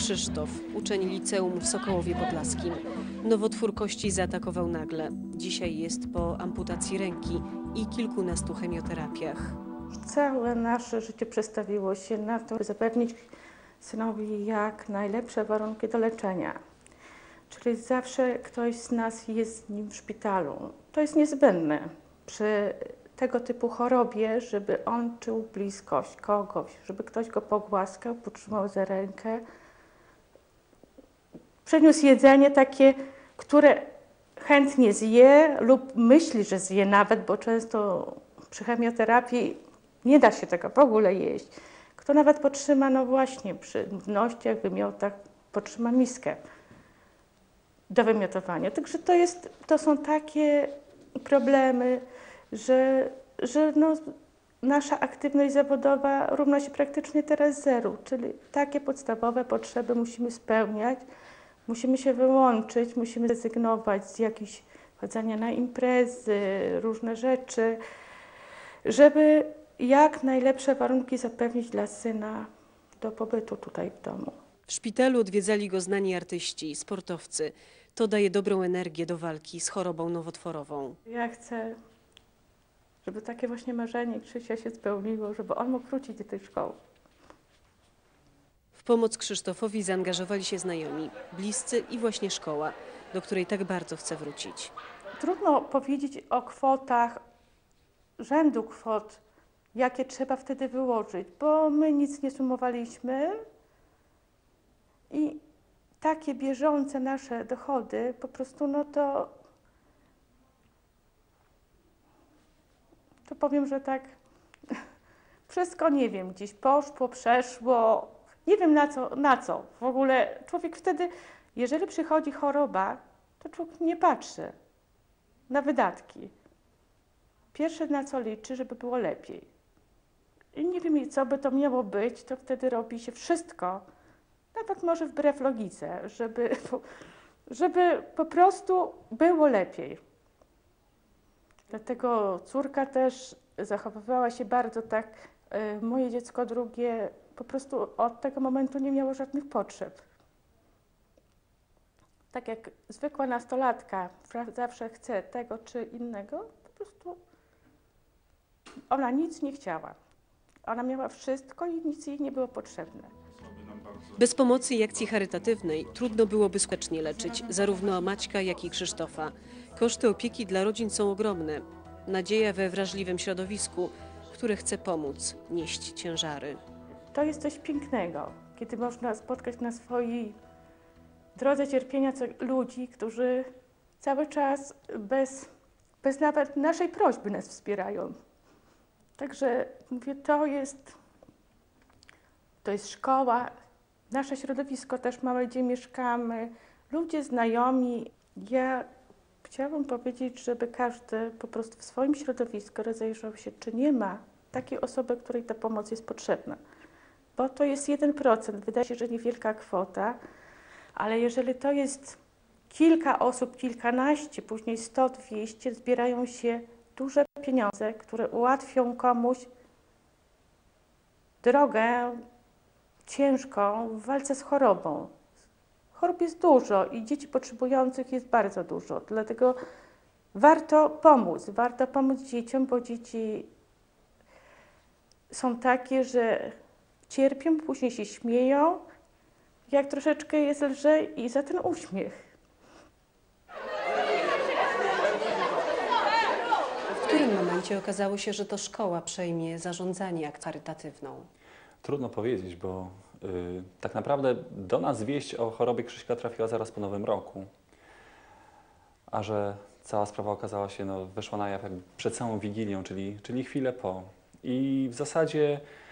Krzysztof, uczeń liceum w Sokołowie Podlaskim. Nowotwór kości zaatakował nagle. Dzisiaj jest po amputacji ręki i kilkunastu chemioterapiach. Całe nasze życie przestawiło się na to, by zapewnić synowi jak najlepsze warunki do leczenia. Czyli zawsze ktoś z nas jest z nim w szpitalu. To jest niezbędne przy tego typu chorobie, żeby on czuł bliskość kogoś, żeby ktoś go pogłaskał, potrzymał za rękę, przyniósł jedzenie takie, które chętnie zje lub myśli, że zje nawet, bo często przy chemioterapii nie da się tego w ogóle jeść. Kto nawet potrzyma, no właśnie, przy nudnościach, wymiotach, potrzyma miskę do wymiotowania. Także to, jest, to są takie problemy, że, że no, nasza aktywność zawodowa równa się praktycznie teraz zeru, czyli takie podstawowe potrzeby musimy spełniać, musimy się wyłączyć, musimy rezygnować z jakichś chodzenia na imprezy, różne rzeczy, żeby jak najlepsze warunki zapewnić dla syna do pobytu tutaj w domu. W szpitalu odwiedzali go znani artyści, sportowcy. To daje dobrą energię do walki z chorobą nowotworową. Ja chcę, żeby takie właśnie marzenie Krzysia się spełniło, żeby on mógł wrócić do tej szkoły. Pomoc Krzysztofowi zaangażowali się znajomi, bliscy i właśnie szkoła, do której tak bardzo chce wrócić. Trudno powiedzieć o kwotach, rzędu kwot, jakie trzeba wtedy wyłożyć, bo my nic nie sumowaliśmy i takie bieżące nasze dochody po prostu, no to, to powiem, że tak wszystko, nie wiem, gdzieś poszło, przeszło, nie wiem na co, na co. W ogóle człowiek wtedy, jeżeli przychodzi choroba, to człowiek nie patrzy na wydatki. Pierwsze na co liczy, żeby było lepiej. I nie wiem, co by to miało być, to wtedy robi się wszystko, nawet może wbrew logice, żeby, żeby po prostu było lepiej. Dlatego córka też zachowywała się bardzo tak. y, Moje dziecko drugie po prostu od tego momentu nie miało żadnych potrzeb. Tak jak zwykła nastolatka zawsze chce tego czy innego, po prostu ona nic nie chciała. Ona miała wszystko i nic jej nie było potrzebne. Bez pomocy i akcji charytatywnej trudno byłoby skutecznie leczyć zarówno Maćka, jak i Krzysztofa. Koszty opieki dla rodzin są ogromne. Nadzieja we wrażliwym środowisku, które chce pomóc nieść ciężary. To jest coś pięknego, kiedy można spotkać na swojej drodze cierpienia ludzi, którzy cały czas bez, bez nawet naszej prośby nas wspierają. Także mówię, to jest, to jest szkoła, nasze środowisko też małe, gdzie mieszkamy, ludzie znajomi. Ja chciałabym powiedzieć, żeby każdy po prostu w swoim środowisku rozejrzał się, czy nie ma takiej osoby, której ta pomoc jest potrzebna. Bo to jest 1%, wydaje się, że niewielka kwota, ale jeżeli to jest kilka osób, kilkanaście, później 100, 200, zbierają się duże pieniądze, które ułatwią komuś drogę ciężką w walce z chorobą. Chorób jest dużo i dzieci potrzebujących jest bardzo dużo, dlatego warto pomóc, warto pomóc dzieciom, bo dzieci są takie, że cierpią, później się śmieją, jak troszeczkę jest lżej i za ten uśmiech. W którym momencie okazało się, że to szkoła przejmie zarządzanie akcją charytatywną? Trudno powiedzieć, bo y, tak naprawdę do nas wieść o chorobie Krzyśka trafiła zaraz po Nowym Roku. A że cała sprawa okazała się, no, wyszła na jaw jakby przed samą Wigilią, czyli, czyli chwilę po. I w zasadzie y,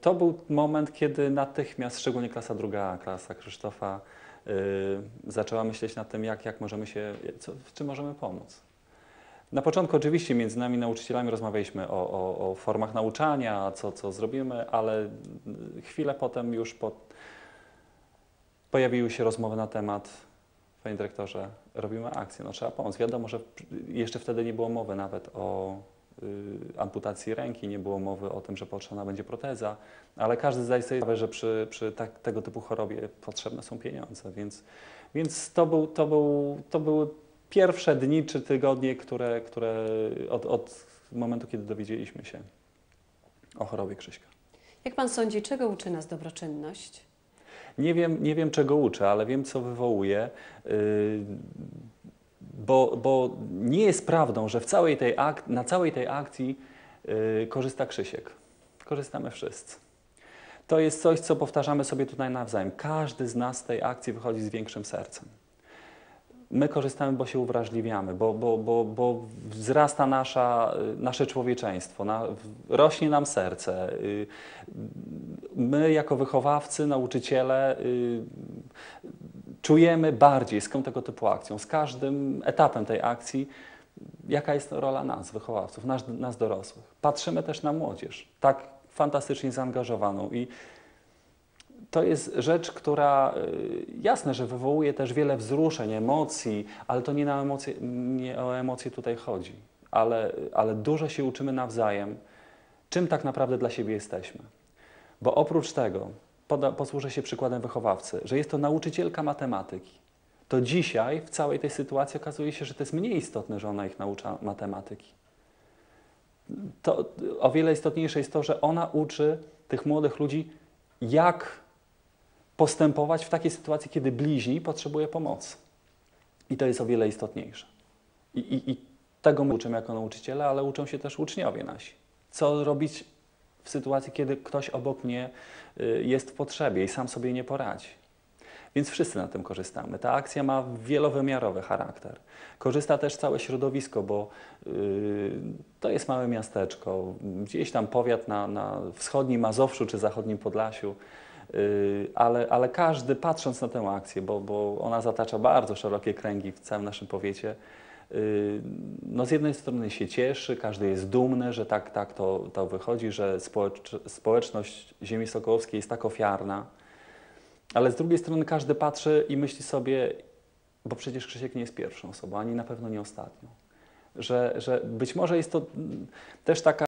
to był moment, kiedy natychmiast, szczególnie klasa druga, klasa Krzysztofa, y, zaczęła myśleć nad tym, jak, jak możemy się, co, w czym możemy pomóc. Na początku oczywiście między nami nauczycielami rozmawialiśmy o, o, o formach nauczania, co, co zrobimy, ale y, chwilę potem już po, pojawiły się rozmowy na temat, panie dyrektorze, robimy akcję, no trzeba pomóc. Wiadomo, że jeszcze wtedy nie było mowy nawet o y, amputacji ręki, nie było mowy o tym, że potrzebna będzie proteza, ale każdy zdaje sobie sprawę, że przy, przy tak, tego typu chorobie potrzebne są pieniądze, więc, więc to, był, to, był, to były pierwsze dni czy tygodnie, które, które od, od momentu, kiedy dowiedzieliśmy się o chorobie Krzyśka. Jak pan sądzi, czego uczy nas dobroczynność? Nie wiem, nie wiem czego uczę, ale wiem, co wywołuje. Bo, bo nie jest prawdą, że w całej tej ak- na całej tej akcji yy, korzysta Krzysiek. Korzystamy wszyscy. To jest coś, co powtarzamy sobie tutaj nawzajem. Każdy z nas z tej akcji wychodzi z większym sercem. My korzystamy, bo się uwrażliwiamy, bo, bo, bo, bo wzrasta nasza, y, nasze człowieczeństwo, na, rośnie nam serce. Y, My, jako wychowawcy, nauczyciele, y, czujemy bardziej z tego typu akcją, z każdym etapem tej akcji, jaka jest rola nas, wychowawców, nas, nas dorosłych. Patrzymy też na młodzież, tak fantastycznie zaangażowaną i to jest rzecz, która y, jasne, że wywołuje też wiele wzruszeń, emocji, ale to nie, na emocje, nie o emocje tutaj chodzi, ale, ale dużo się uczymy nawzajem, czym tak naprawdę dla siebie jesteśmy. Bo oprócz tego, poda, posłużę się przykładem wychowawcy, że jest to nauczycielka matematyki, to dzisiaj w całej tej sytuacji okazuje się, że to jest mniej istotne, że ona ich naucza matematyki. To o wiele istotniejsze jest to, że ona uczy tych młodych ludzi, jak postępować w takiej sytuacji, kiedy bliźni potrzebuje pomocy. I to jest o wiele istotniejsze. I, i, i tego my uczymy jako nauczyciele, ale uczą się też uczniowie nasi. Co robić w sytuacji, kiedy ktoś obok mnie y, jest w potrzebie i sam sobie nie poradzi. Więc wszyscy na tym korzystamy. Ta akcja ma wielowymiarowy charakter. Korzysta też całe środowisko, bo y, to jest małe miasteczko, gdzieś tam powiat na, na wschodnim Mazowszu czy zachodnim Podlasiu, y, ale, ale każdy patrząc na tę akcję, bo, bo ona zatacza bardzo szerokie kręgi w całym naszym powiecie, no z jednej strony się cieszy, każdy jest dumny, że tak, tak to, to wychodzi, że społecz, społeczność ziemi sokołowskiej jest tak ofiarna, ale z drugiej strony każdy patrzy i myśli sobie, bo przecież Krzysiek nie jest pierwszą osobą, ani na pewno nie ostatnią. Że, że być może jest to mm, też taka